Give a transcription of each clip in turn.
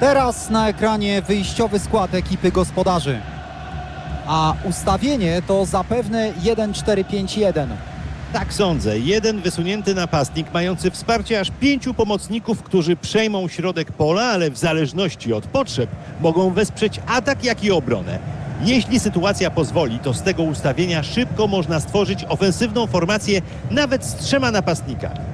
Teraz na ekranie wyjściowy skład ekipy gospodarzy. A ustawienie to zapewne 1-4-5-1. Tak sądzę. Jeden wysunięty napastnik mający wsparcie aż pięciu pomocników, którzy przejmą środek pola, ale w zależności od potrzeb mogą wesprzeć atak, jak i obronę. Jeśli sytuacja pozwoli, to z tego ustawienia szybko można stworzyć ofensywną formację nawet z trzema napastnikami.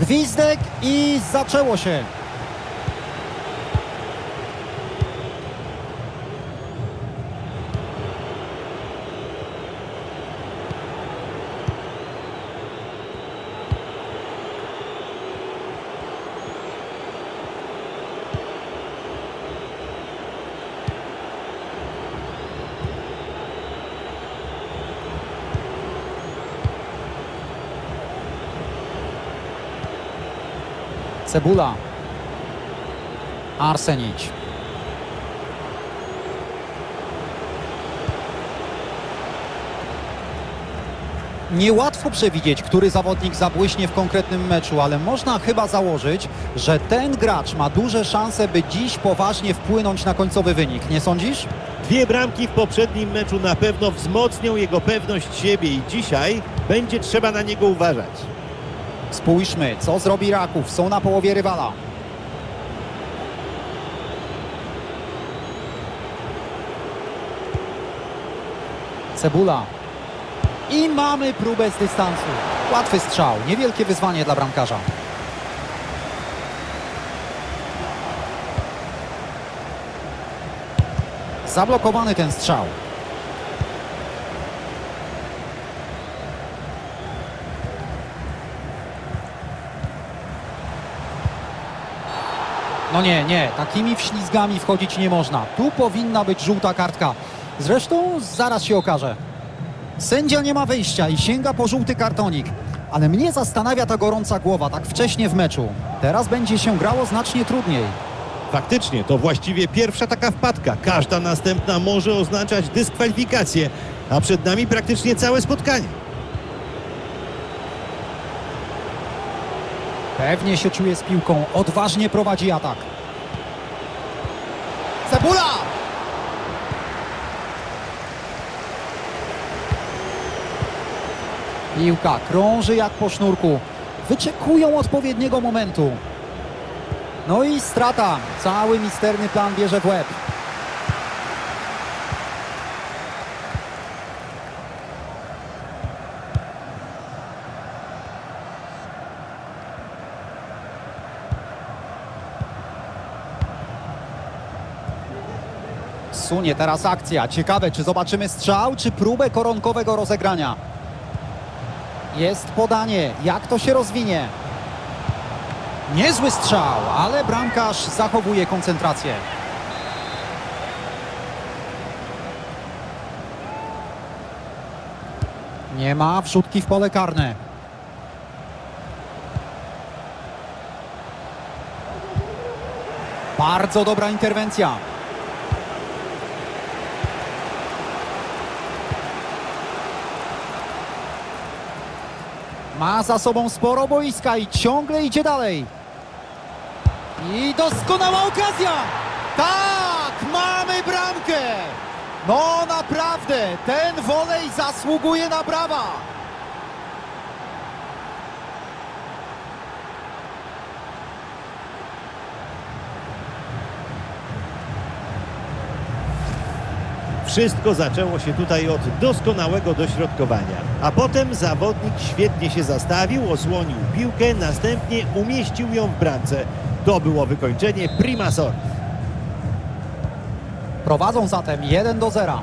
Gwizdek i zaczęło się. Cebula. Arsenić. Niełatwo przewidzieć, który zawodnik zabłyśnie w konkretnym meczu, ale można chyba założyć, że ten gracz ma duże szanse, by dziś poważnie wpłynąć na końcowy wynik. Nie sądzisz? Dwie bramki w poprzednim meczu na pewno wzmocnią jego pewność siebie i dzisiaj będzie trzeba na niego uważać. Spójrzmy, co zrobi Raków. Są na połowie rywala. Cebula. I mamy próbę z dystansu. Łatwy strzał, niewielkie wyzwanie dla bramkarza. Zablokowany ten strzał. No nie, nie, takimi wślizgami wchodzić nie można. Tu powinna być żółta kartka. Zresztą zaraz się okaże. Sędzia nie ma wyjścia i sięga po żółty kartonik. Ale mnie zastanawia ta gorąca głowa tak wcześnie w meczu. Teraz będzie się grało znacznie trudniej. Faktycznie, to właściwie pierwsza taka wpadka. Każda następna może oznaczać dyskwalifikację, a przed nami praktycznie całe spotkanie. Pewnie się czuje z piłką, odważnie prowadzi atak. Cebula! Piłka krąży jak po sznurku. Wyczekują odpowiedniego momentu. No i strata. Cały misterny plan bierze w łeb. Sunie teraz akcja. Ciekawe, czy zobaczymy strzał, czy próbę koronkowego rozegrania. Jest podanie. Jak to się rozwinie? Niezły strzał, ale bramkarz zachowuje koncentrację. Nie ma wrzutki w pole karne. Bardzo dobra interwencja. Ma za sobą sporo boiska i ciągle idzie dalej. I doskonała okazja! Tak, mamy bramkę! No naprawdę, ten wolej zasługuje na brawa! Wszystko zaczęło się tutaj od doskonałego dośrodkowania, a potem zawodnik świetnie się zastawił, osłonił piłkę, następnie umieścił ją w bramce. To było wykończenie prima sort. Prowadzą zatem 1 do 0.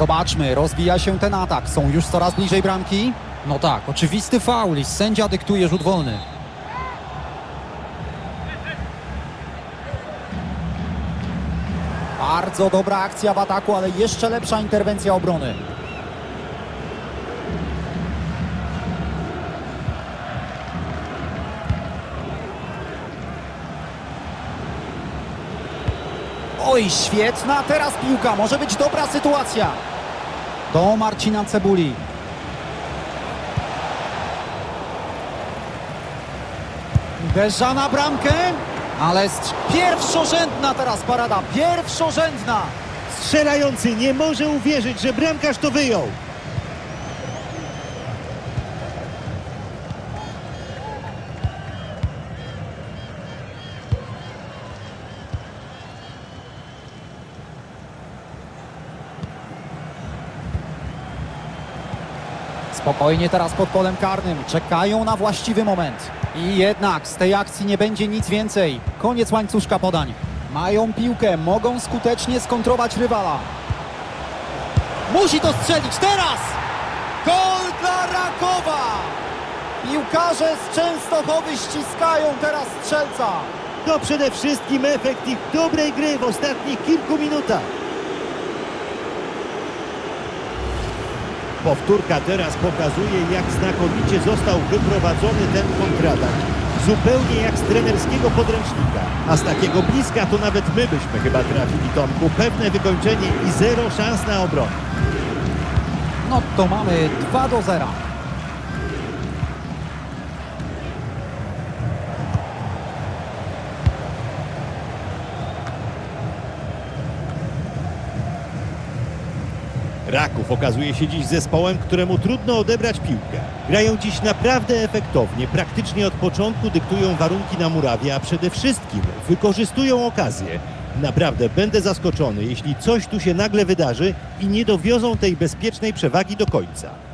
Zobaczmy, rozwija się ten atak. Są już coraz bliżej bramki. No tak, oczywisty faul i sędzia dyktuje rzut wolny. Bardzo dobra akcja w ataku, ale jeszcze lepsza interwencja obrony. Oj, świetna teraz piłka, może być dobra sytuacja. Do Marcina Cebuli. Uderza na bramkę, ale pierwszorzędna teraz parada, pierwszorzędna. Strzelający nie może uwierzyć, że bramkarz to wyjął. Spokojnie teraz pod polem karnym, czekają na właściwy moment. I jednak z tej akcji nie będzie nic więcej. Koniec łańcuszka podań. Mają piłkę, mogą skutecznie skontrować rywala. Musi to strzelić teraz! Gol dla Rakowa! Piłkarze z Częstochowy ściskają teraz strzelca. To przede wszystkim efekt ich dobrej gry w ostatnich kilku minutach. Powtórka teraz pokazuje, jak znakomicie został wyprowadzony ten kontratak. Zupełnie jak z trenerskiego podręcznika. A z takiego bliska to nawet my byśmy chyba trafili Tomku. Pewne wykończenie i zero szans na obronę. No to mamy 2 do 0. Raków okazuje się dziś zespołem, któremu trudno odebrać piłkę. Grają dziś naprawdę efektownie, praktycznie od początku dyktują warunki na murawie, a przede wszystkim wykorzystują okazję. Naprawdę będę zaskoczony, jeśli coś tu się nagle wydarzy i nie dowiozą tej bezpiecznej przewagi do końca.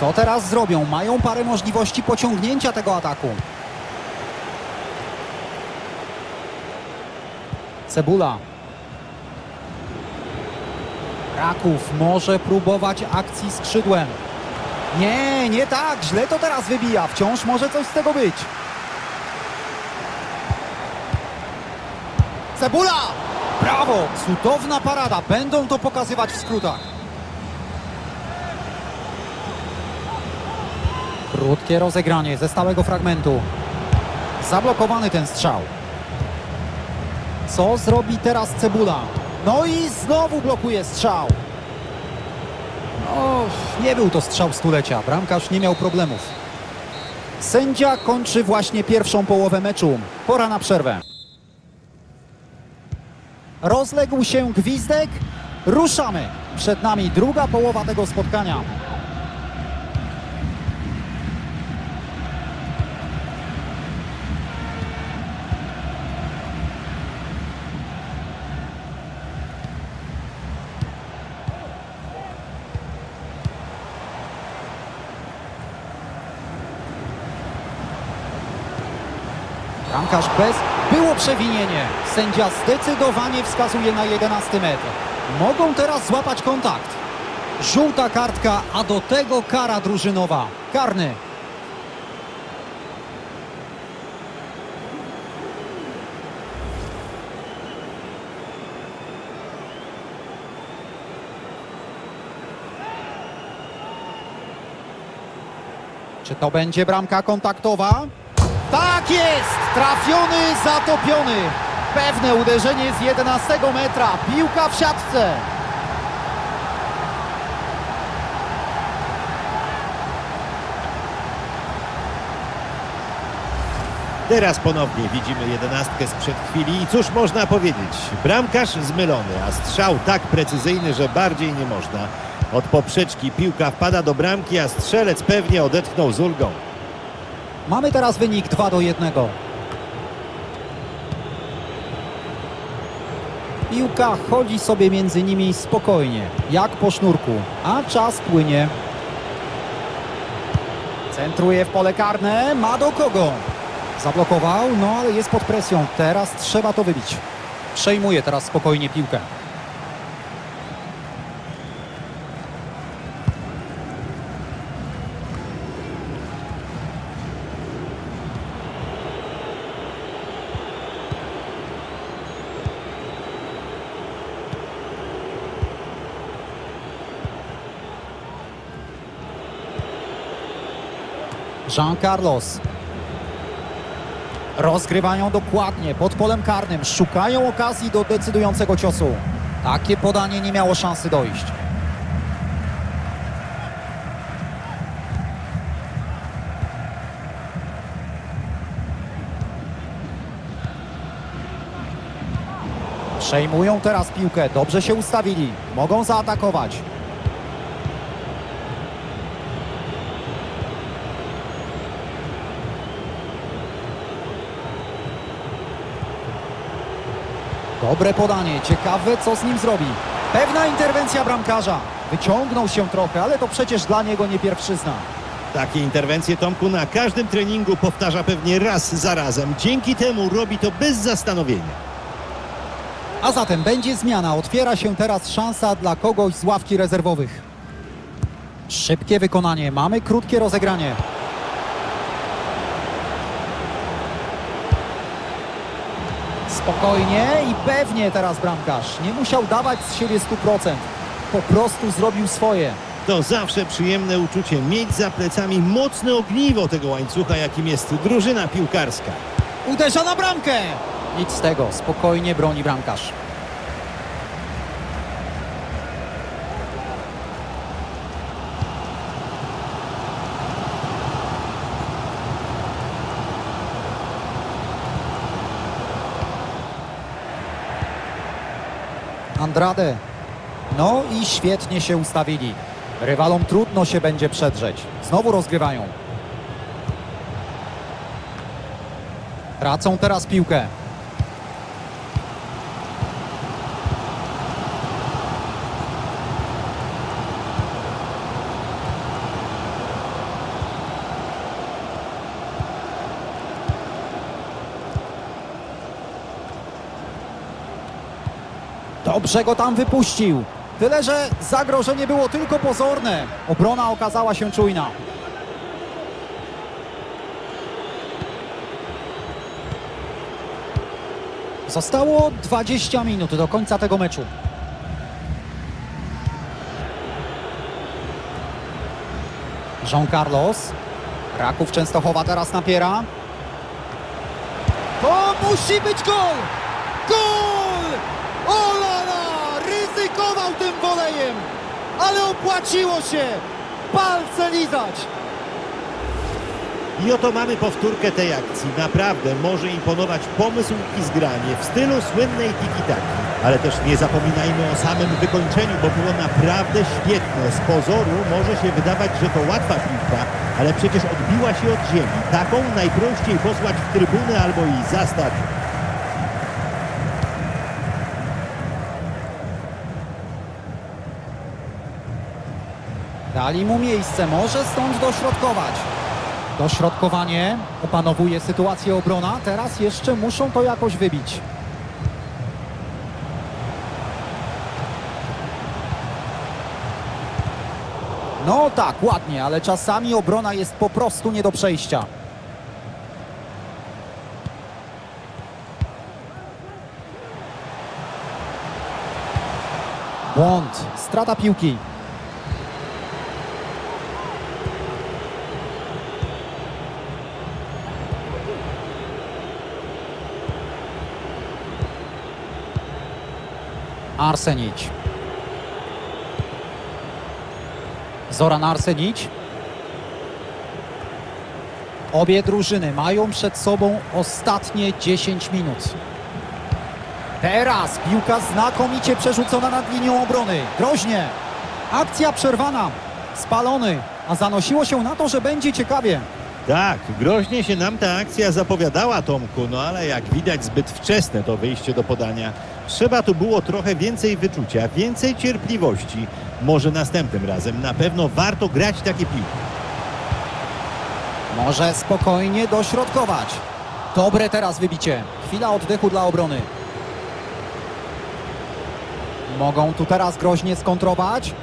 Co teraz zrobią? Mają parę możliwości pociągnięcia tego ataku. Cebula. Raków może próbować akcji skrzydłem. Nie, nie tak. Źle to teraz wybija. Wciąż może coś z tego być. Cebula! Brawo! Cudowna parada. Będą to pokazywać w skrótach. Krótkie rozegranie ze stałego fragmentu. Zablokowany ten strzał. Co zrobi teraz Cebula? No i znowu blokuje strzał. No, nie był to strzał stulecia. Bramkarz nie miał problemów. Sędzia kończy właśnie pierwszą połowę meczu. Pora na przerwę. Rozległ się gwizdek. Ruszamy. Przed nami druga połowa tego spotkania. Bramkarz bez... Było przewinienie. Sędzia zdecydowanie wskazuje na 11 metr. Mogą teraz złapać kontakt. Żółta kartka, a do tego kara drużynowa. Karny. Czy to będzie bramka kontaktowa? Tak jest! Trafiony, zatopiony. Pewne uderzenie z 11 metra. Piłka w siatce. Teraz ponownie widzimy jedenastkę sprzed chwili i cóż można powiedzieć? Bramkarz zmylony, a strzał tak precyzyjny, że bardziej nie można. Od poprzeczki piłka wpada do bramki, a strzelec pewnie odetchnął z ulgą. Mamy teraz wynik 2 do 1. Piłka chodzi sobie między nimi spokojnie, jak po sznurku, a czas płynie. Centruje w pole karne, ma do kogo? Zablokował, no ale jest pod presją, teraz trzeba to wybić. Przejmuje teraz spokojnie piłkę. Jean Carlos. Rozgrywają dokładnie pod polem karnym. Szukają okazji do decydującego ciosu. Takie podanie nie miało szansy dojść. Przejmują teraz piłkę. Dobrze się ustawili. Mogą zaatakować. Dobre podanie, ciekawe co z nim zrobi. Pewna interwencja bramkarza. Wyciągnął się trochę, ale to przecież dla niego nie pierwszyzna. Takie interwencje Tomku na każdym treningu powtarza pewnie raz za razem. Dzięki temu robi to bez zastanowienia. A zatem będzie zmiana. Otwiera się teraz szansa dla kogoś z ławki rezerwowych. Szybkie wykonanie. Mamy krótkie rozegranie. Spokojnie i pewnie teraz bramkarz. Nie musiał dawać z siebie 100%. Po prostu zrobił swoje. To zawsze przyjemne uczucie mieć za plecami mocne ogniwo tego łańcucha, jakim jest drużyna piłkarska. Uderza na bramkę! Nic z tego. Spokojnie broni bramkarz. Andrade. No i świetnie się ustawili. Rywalom trudno się będzie przedrzeć. Znowu rozgrywają. Tracą teraz piłkę. Dobrze go tam wypuścił. Tyle, że zagrożenie było tylko pozorne. Obrona okazała się czujna. Zostało 20 minut do końca tego meczu. Jean Carlos. Raków Częstochowa teraz napiera. To musi być gol! Gol! Olala! Ryzykował tym wolejem, ale opłaciło się! Palce lizać! I oto mamy powtórkę tej akcji. Naprawdę może imponować pomysł i zgranie w stylu słynnej tiki-taki. Ale też nie zapominajmy o samym wykończeniu, bo było naprawdę świetne. Z pozoru może się wydawać, że to łatwa piłka, ale przecież odbiła się od ziemi. Taką najprościej posłać w trybuny albo i za stadion. Dali mu miejsce, może stąd dośrodkować. Dośrodkowanie, opanowuje sytuację obrona, teraz jeszcze muszą to jakoś wybić. No tak, ładnie, ale czasami obrona jest po prostu nie do przejścia. Błąd, strata piłki. Arsenić. Zoran Arsenić. Obie drużyny mają przed sobą ostatnie 10 minut. Teraz piłka znakomicie przerzucona nad linią obrony. Groźnie. Akcja przerwana. Spalony. A zanosiło się na to, że będzie ciekawie. Tak, groźnie się nam ta akcja zapowiadała, Tomku, no ale jak widać zbyt wczesne to wyjście do podania. Trzeba tu było trochę więcej wyczucia, więcej cierpliwości. Może następnym razem na pewno warto grać takie piłki. Może spokojnie dośrodkować. Dobre teraz wybicie. Chwila oddechu dla obrony. Mogą tu teraz groźnie skontrować.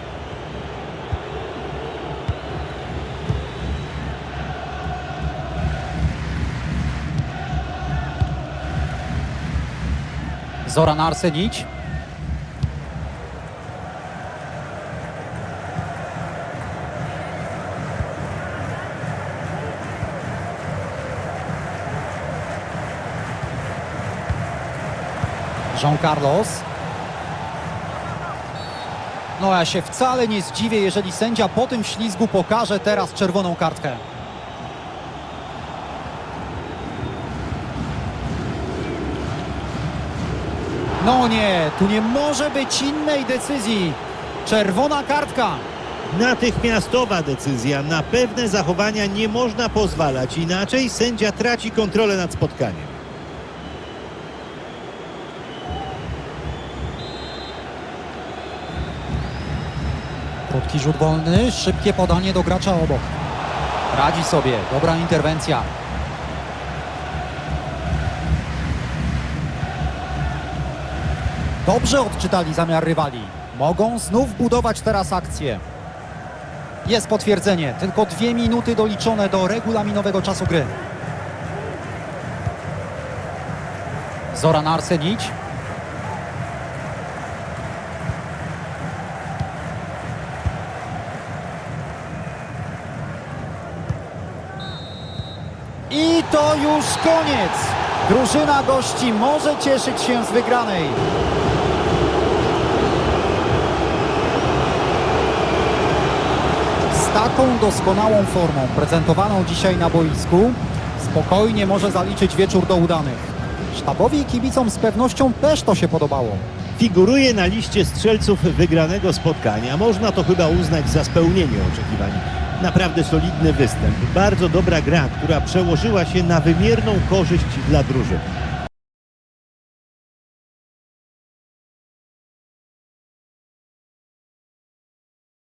Zoran Arsenić. Jean Carlos. No ja się wcale nie zdziwię, jeżeli sędzia po tym ślizgu pokaże teraz czerwoną kartkę. No nie, tu nie może być innej decyzji. Czerwona kartka. Natychmiastowa decyzja. Na pewne zachowania nie można pozwalać, inaczej sędzia traci kontrolę nad spotkaniem. Krótki rzut wolny, szybkie podanie do gracza obok. Radzi sobie, dobra interwencja. Dobrze odczytali zamiar rywali. Mogą znów budować teraz akcję. Jest potwierdzenie, tylko dwie minuty doliczone do regulaminowego czasu gry. Zoran Arsenić. I to już koniec. Drużyna gości może cieszyć się z wygranej. Z taką doskonałą formą prezentowaną dzisiaj na boisku spokojnie może zaliczyć wieczór do udanych. Sztabowi i kibicom z pewnością też to się podobało. Figuruje na liście strzelców wygranego spotkania. Można to chyba uznać za spełnienie oczekiwań. Naprawdę solidny występ. Bardzo dobra gra, która przełożyła się na wymierną korzyść dla drużyny.